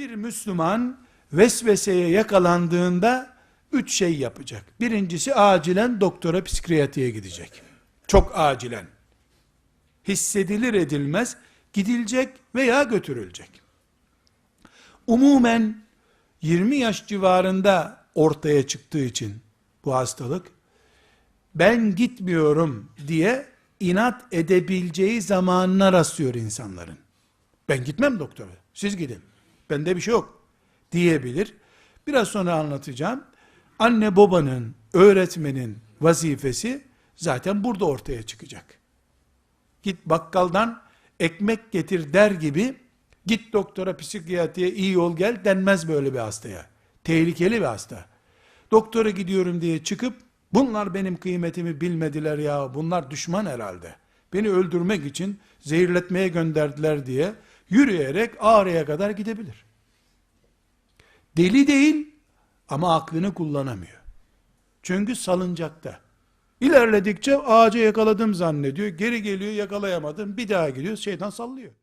Bir Müslüman vesveseye yakalandığında üç şey yapacak. Birincisi acilen doktora psikiyatriye gidecek. Çok acilen. Hissedilir edilmez gidilecek veya götürülecek. Umumen 20 yaş civarında ortaya çıktığı için bu hastalık ben gitmiyorum diye inat edebileceği zamanına rastlıyor insanların. Ben gitmem doktora. Siz gidin. Bende bir şey yok diyebilir. Biraz sonra anlatacağım. Anne babanın, öğretmenin vazifesi zaten burada ortaya çıkacak. Git bakkaldan ekmek getir der gibi git doktora psikiyatriye iyi ol gel denmez böyle bir hastaya. Tehlikeli bir hasta. Doktora gidiyorum diye çıkıp bunlar benim kıymetimi bilmediler ya bunlar düşman herhalde. Beni öldürmek için zehirletmeye gönderdiler diye yürüyerek ağrıya kadar gidebilir. Deli değil ama aklını kullanamıyor. Çünkü salıncakta. İlerledikçe ağaca yakaladım zannediyor. Geri geliyor yakalayamadım. Bir daha gidiyor şeytan sallıyor.